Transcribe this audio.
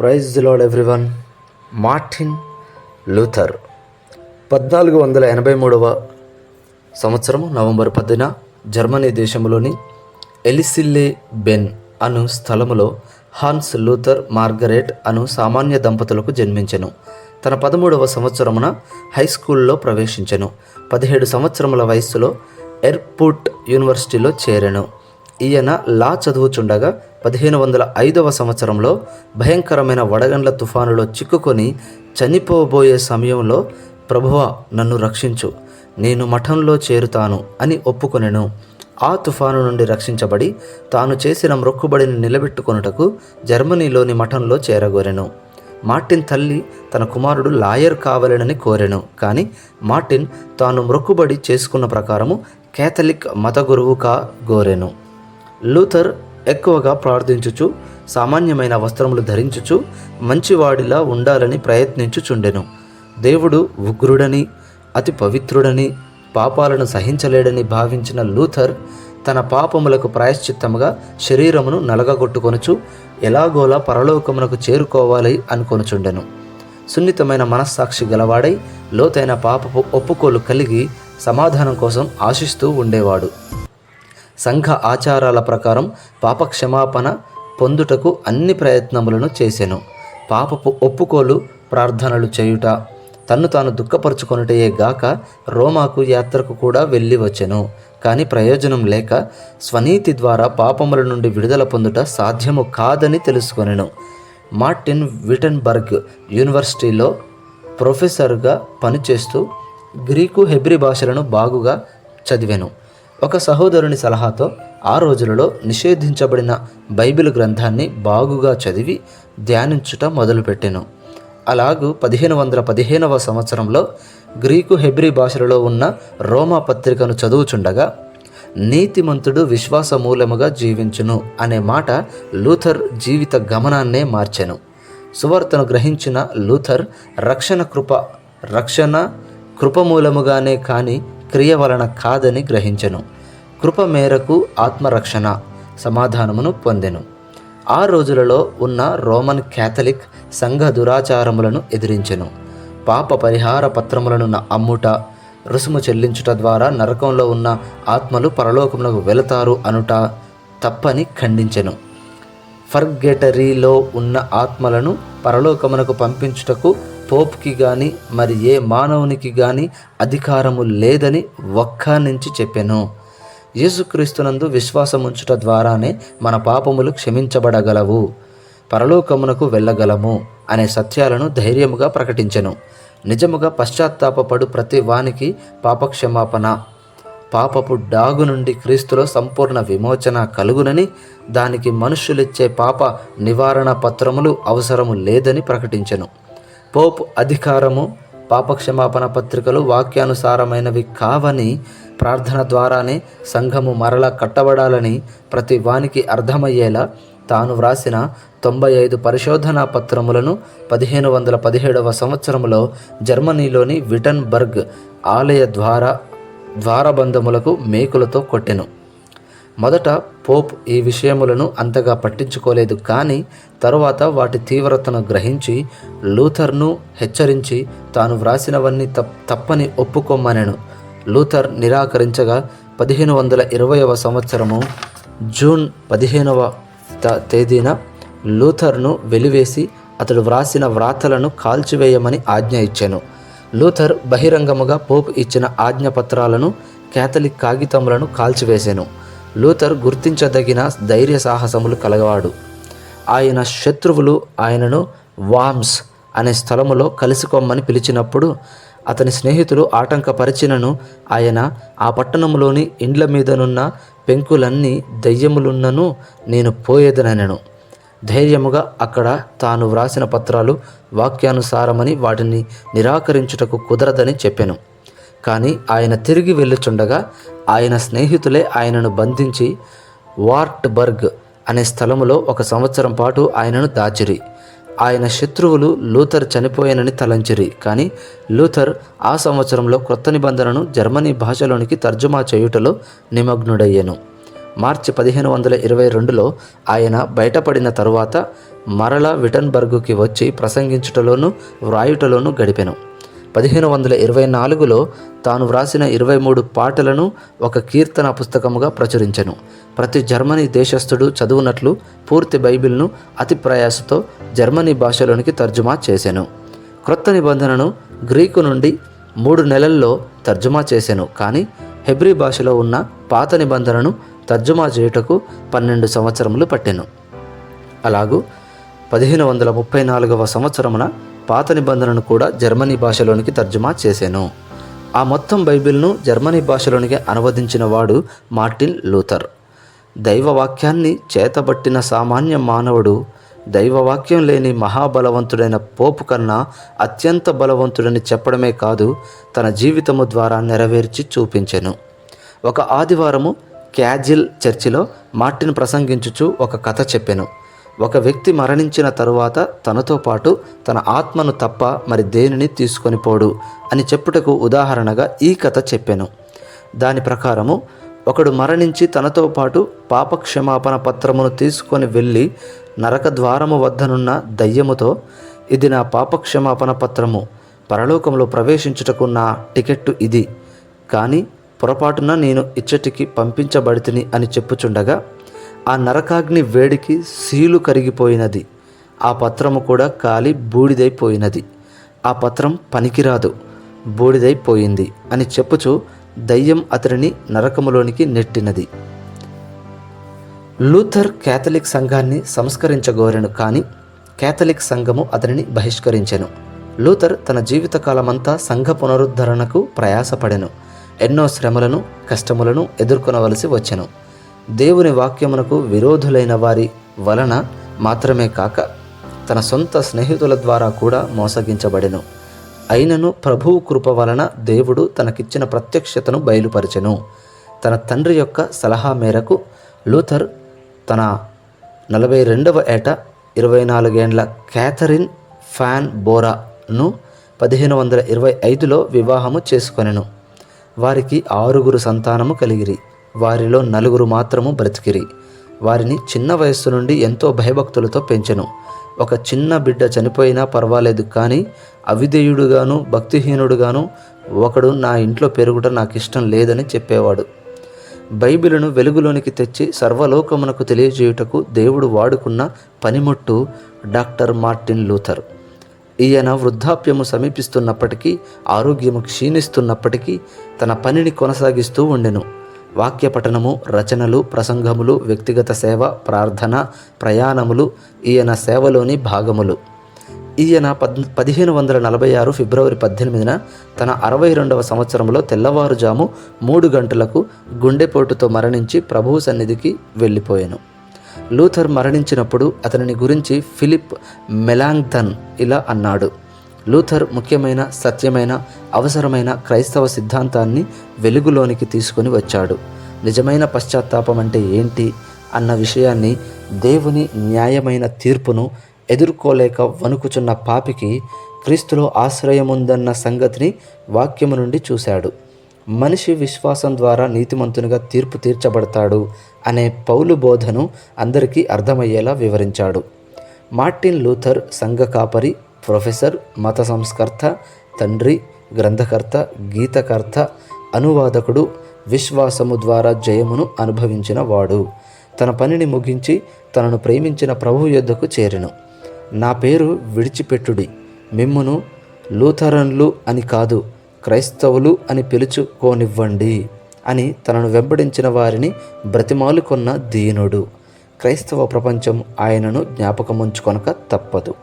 Praise lord everyone. Martin Luther. పద్నాలుగు వందల ఎనభై మూడవ సంవత్సరం నవంబర్ పదిన జర్మనీ దేశంలోని ఎలిసిల్లే బెన్ అను స్థలములో హాన్స్ లూథర్ మార్గరెట్ అను సామాన్య దంపతులకు జన్మించెను. తన పదమూడవ సంవత్సరమున హై స్కూల్లో ప్రవేశించెను. పదిహేడు సంవత్సరముల వయస్సులో ఎర్పుట్ యూనివర్సిటీలో చేరెను. ఈయన లా చదువుచుండగా పదిహేను వందల ఐదవ సంవత్సరంలో భయంకరమైన వడగండ్ల తుఫానులో చిక్కుకొని చనిపోబోయే సమయంలో ప్రభువ నన్ను రక్షించు. నేను మఠంలో చేరుతాను అని ఒప్పుకొనెను. ఆ తుఫాను నుండి రక్షించబడి తాను చేసిన మ్రొక్కుబడిని నిలబెట్టుకొనుటకు జర్మనీలోని మఠంలో చేరగోరెను. మార్టిన్ తల్లి తన కుమారుడు లాయర్ కావాలనని కోరెను. కానీ మార్టిన్ తాను మ్రొక్కుబడి చేసుకున్న ప్రకారము కేథలిక్ మత గురువుగా గోరెను. లూథర్ ఎక్కువగా ప్రార్థించుచు సామాన్యమైన వస్త్రములు ధరించుచు మంచివాడిలా ఉండాలని ప్రయత్నించుచుండెను. దేవుడు ఉగ్రుడని అతి పవిత్రుడని పాపాలను సహించలేడని భావించిన లూథర్ తన పాపములకు ప్రాయశ్చిత్తముగా శరీరమును నలగగొట్టుకొనుచు ఎలాగోలా పరలోకమునకు చేరుకోవాలి అనుకొనుచుండెను. సున్నితమైన మనస్సాక్షి గలవాడై లోతైన పాపపు ఒప్పుకోలు కలిగి సమాధానం కోసం ఆశిస్తూ ఉండేవాడు. సంఘ ఆచారాల ప్రకారం పాప క్షమాపణ పొందుటకు అన్ని ప్రయత్నములను చేసెను. పాపపు ఒప్పుకోలు ప్రార్థనలు చేయుట తన్ను తాను దుఃఖపరుచుకొనుటయే గాక రోమాకు యాత్రకు కూడా వెళ్ళి వచ్చెను. కానీ ప్రయోజనం లేక స్వనీతి ద్వారా పాపముల నుండి విడుదల పొందుట సాధ్యము కాదని తెలుసుకొనెను. మార్టిన్ విటన్బర్గ్ యూనివర్సిటీలో ప్రొఫెసర్గా పనిచేస్తూ గ్రీకు హెబ్రి భాషలను బాగుగా చదివాను. ఒక సహోదరుని సలహాతో ఆ రోజులలో నిషేధించబడిన బైబిల్ గ్రంథాన్ని బాగుగా చదివి ధ్యానించుట మొదలుపెట్టెను. అలాగూ పదిహేను వందల పదిహేనవ సంవత్సరంలో గ్రీకు హెబ్రి భాషలలో ఉన్న రోమా పత్రికను చదువుచుండగా నీతిమంతుడు విశ్వాస మూలముగా జీవించును అనే మాట లూథర్ జీవిత గమనాన్నే మార్చెను. సువార్తను గ్రహించిన లూథర్ రక్షణ కృప రక్షణ కృపమూలముగానే కానీ క్రియ వలన కాదని గ్రహించెను. కృప మేరకు ఆత్మరక్షణ సమాధానమును పొందెను. ఆ రోజులలో ఉన్న రోమన్ క్యాథలిక్ సంఘ దురాచారములను ఎదిరించెను. పాప పరిహార పత్రములను అమ్ముట రుసుము చెల్లించుట ద్వారా నరకంలో ఉన్న ఆత్మలు పరలోకమునకు వెళతారు అనుట తప్పని ఖండించెను. ఫర్గెటరీలో ఉన్న ఆత్మలను పరలోకమునకు పంపించుటకు పోప్కి కానీ మరి ఏ మానవునికి కానీ అధికారము లేదని ఒక్కానించి చెప్పెను. యేసుక్రీస్తునందు విశ్వాసముంచుట ద్వారానే మన పాపములు క్షమించబడగలవు. పరలోకమునకు వెళ్ళగలము అనే సత్యాలను ధైర్యముగా ప్రకటించెను. నిజముగా పశ్చాత్తాపడు ప్రతి వానికి పాపక్షమాపణ. పాపపు డాగు నుండి క్రీస్తులో సంపూర్ణ విమోచన కలుగునని దానికి మనుష్యులిచ్చే పాప నివారణ పత్రములు అవసరము లేదని ప్రకటించెను. పోప్ అధికారము పాపక్షమాపణ పత్రికలు వాక్యానుసారమైనవి కావని ప్రార్థన ద్వారానే సంఘము మరల కట్టబడాలని ప్రతి వానికి అర్థమయ్యేలా తాను వ్రాసిన తొంభై ఐదు పరిశోధనా పత్రములను పదిహేను వందల పదిహేడవ సంవత్సరంలో జర్మనీలోని విటన్బర్గ్ ఆలయ ద్వారా ద్వారబంధములకు మేకులతో కొట్టెను. మొదట పోప్ ఈ విషయములను అంతగా పట్టించుకోలేదు కానీ తరువాత వాటి తీవ్రతను గ్రహించి లూథర్ను హెచ్చరించి తాను వ్రాసినవన్నీ తప్ తప్పని ఒప్పుకోమనెను. లూథర్ నిరాకరించగా పదిహేను వందల ఇరవైవ సంవత్సరము జూన్ పదిహేనవ త- తేదీన లూథర్ను వెలివేసి అతడు వ్రాసిన వ్రాతలను కాల్చివేయమని ఆజ్ఞ ఇచ్చాను. లూథర్ బహిరంగముగా పోప్ ఇచ్చిన ఆజ్ఞపత్రాలను కేథలిక్ కాగితములను కాల్చివేశాను లూథర్ గుర్తించదగిన ధైర్య సాహసములు కలగవాడు. ఆయన శత్రువులు ఆయనను వామ్స్ అనే స్థలములో కలుసుకోమని పిలిచినప్పుడు అతని స్నేహితులు ఆటంకపరిచినను ఆయన ఆ పట్టణములోని ఇండ్ల మీదనున్న పెంకులన్నీ దయ్యములున్నను నేను పోయేదనను ధైర్యముగా అక్కడ తాను వ్రాసిన పత్రాలు వాక్యానుసారమని వాటిని నిరాకరించుటకు కుదరదని చెప్పాను. కానీ ఆయన తిరిగి వెళ్ళుచుండగా ఆయన స్నేహితులే ఆయనను బంధించి వార్ట్బర్గ్ అనే స్థలములో ఒక సంవత్సరం పాటు ఆయనను దాచిరి. ఆయన శత్రువులు లూథర్ చనిపోయానని తలంచిరి. కానీ లూథర్ ఆ సంవత్సరంలో క్రొత్త నిబంధనను జర్మనీ భాషలోనికి తర్జుమా చేయుటలో నిమగ్నుడయ్యాను. మార్చి పదిహేను వందల ఇరవై రెండులో ఆయన బయటపడిన తరువాత మరల విటన్బర్గుకి వచ్చి ప్రసంగించుటలోనూ వ్రాయుటలోనూ గడిపెను. పదిహేను వందల ఇరవై నాలుగులో తాను వ్రాసిన ఇరవై మూడు పాటలను ఒక కీర్తన పుస్తకముగా ప్రచురించెను. ప్రతి జర్మనీ దేశస్థుడు చదువునట్లు పూర్తి బైబిల్ను అతి ప్రయాసతో జర్మనీ భాషలోనికి తర్జుమా చేసెను. క్రొత్త నిబంధనను గ్రీకు నుండి మూడు నెలల్లో తర్జుమా చేశాను కానీ హెబ్రీ భాషలో ఉన్న పాత నిబంధనను తర్జుమా చేయుటకు పన్నెండు సంవత్సరములు పట్టాను. అలాగూ పదిహేను వందల ముప్పై నాలుగవ సంవత్సరమున పాత నిబంధనను కూడా జర్మనీ భాషలోనికి తర్జుమా చేశాను. ఆ మొత్తం బైబిల్ను జర్మనీ భాషలోనికి అనువదించిన వాడు మార్టిన్ లూథర్. దైవవాక్యాన్ని చేతబట్టిన సామాన్య మానవుడు దైవవాక్యం లేని మహాబలవంతుడైన పోపు కన్నా అత్యంత బలవంతుడని చెప్పడమే కాదు తన జీవితము ద్వారా నెరవేర్చి చూపించెను. ఒక ఆదివారము క్యాజిల్ చర్చిలో మార్టిన్ ప్రసంగించుచు ఒక కథ చెప్పెను. ఒక వ్యక్తి మరణించిన తరువాత తనతో పాటు తన ఆత్మను తప్ప మరి దేనిని తీసుకొని పోడు అని చెప్పుటకు ఉదాహరణగా ఈ కథ చెప్పాను. దాని ప్రకారము ఒకడు మరణించి తనతో పాటు పాపక్షమాపణ పత్రమును తీసుకొని వెళ్ళి నరక ద్వారము వద్దనున్న దయ్యముతో ఇది నా పాపక్షమాపణ పత్రము పరలోకంలో ప్రవేశించుటకు నా టికెట్టు ఇది కానీ పొరపాటున నేను ఇచ్చటికి పంపించబడితిని అని చెప్పుచుండగా ఆ నరకాగ్ని వేడికి సీలు కరిగిపోయినది. ఆ పత్రము కూడా కాలి బూడిదైపోయినది. ఆ పత్రం పనికిరాదు. బూడిదైపోయింది అని చెప్పుచు దయ్యం అతడిని నరకములోనికి నెట్టినది. లూథర్ కేథలిక్ సంఘాన్ని సంస్కరించగోరెను కానీ కేథలిక్ సంఘము అతనిని బహిష్కరించెను. లూథర్ తన జీవితకాలమంతా సంఘ పునరుద్ధరణకు ప్రయాసపడెను. ఎన్నో శ్రమలను కష్టములను ఎదుర్కొనవలసి వచ్చెను. దేవుని వాక్యమునకు విరోధులైన వారి వలన మాత్రమే కాక తన సొంత స్నేహితుల ద్వారా కూడా మోసగించబడెను. అయినను ప్రభువు కృప వలన దేవుడు తనకిచ్చిన ప్రత్యక్షతను బయలుపరచెను. తన తండ్రి యొక్క సలహా మేరకు లూథర్ తన నలభై రెండవ ఏట ఇరవై నాలుగేండ్ల క్యాథరిన్ ఫ్యాన్ బోరాను పదిహేను వందల ఇరవై ఐదులో వివాహము చేసుకొనెను. వారికి ఆరుగురు సంతానము కలిగిరి. వారిలో నలుగురు మాత్రము బ్రతికిరి. వారిని చిన్న వయస్సు నుండి ఎంతో భయభక్తులతో పెంచెను. ఒక చిన్న బిడ్డ చనిపోయినా పర్వాలేదు కానీ అవిధేయుడుగాను భక్తిహీనుడుగాను ఒకడు నా ఇంట్లో పెరుగుట నాకు ఇష్టం లేదని చెప్పేవాడు. బైబిలును వెలుగులోనికి తెచ్చి సర్వలోకమునకు తెలియజేయుటకు దేవుడు వాడుకున్న పనిముట్టు డాక్టర్ మార్టిన్ లూథర్. ఈయన వృద్ధాప్యము సమీపిస్తున్నప్పటికీ ఆరోగ్యము క్షీణిస్తున్నప్పటికీ తన పనిని కొనసాగిస్తూ ఉండెను. వాక్యపఠనము రచనలు ప్రసంగములు వ్యక్తిగత సేవ ప్రార్థన ప్రయాణములు ఈయన సేవలోని భాగములు. ఈయన పద్ పదిహేను వందల నలభై ఆరు ఫిబ్రవరి పద్దెనిమిదిన తన అరవై రెండవ సంవత్సరంలో తెల్లవారుజాము మూడు గంటలకు గుండెపోటుతో మరణించి ప్రభువు సన్నిధికి వెళ్ళిపోయాను. లూథర్ మరణించినప్పుడు అతనిని గురించి ఫిలిప్ మెలాంగ్థన్ ఇలా అన్నాడు. లూథర్ ముఖ్యమైన సత్యమైన అవసరమైన క్రైస్తవ సిద్ధాంతాన్ని వెలుగులోనికి తీసుకొని వచ్చాడు. నిజమైన పశ్చాత్తాపం అంటే ఏంటి? అన్న విషయాన్ని దేవుని న్యాయమైన తీర్పును ఎదుర్కోలేక వణుకుచున్న పాపికి క్రీస్తులో ఆశ్రయముందన్న సంగతిని వాక్యము నుండి చూశాడు. మనిషి విశ్వాసం ద్వారా నీతిమంతునిగా తీర్పు తీర్చబడతాడు అనే పౌలు బోధను అందరికీ అర్థమయ్యేలా వివరించాడు. మార్టిన్ లూథర్ సంఘ కాపరి ప్రొఫెసర్ మత సంస్కర్త తండ్రి గ్రంథకర్త గీతకర్త అనువాదకుడు విశ్వాసము ద్వారా జయమును అనుభవించిన వాడు. తన పనిని ముగించి తనను ప్రేమించిన ప్రభు యొద్దకు చేరెను. నా పేరు విడిచిపెట్టుడి. మిమ్మును లూథరన్లు అని కాదు క్రైస్తవులు అని పిలుచుకోనివ్వండి అని తనను వెంబడించిన వారిని బ్రతిమాలుకొన్న దీనుడు. క్రైస్తవ ప్రపంచం ఆయనను జ్ఞాపకముంచుకొనక తప్పదు.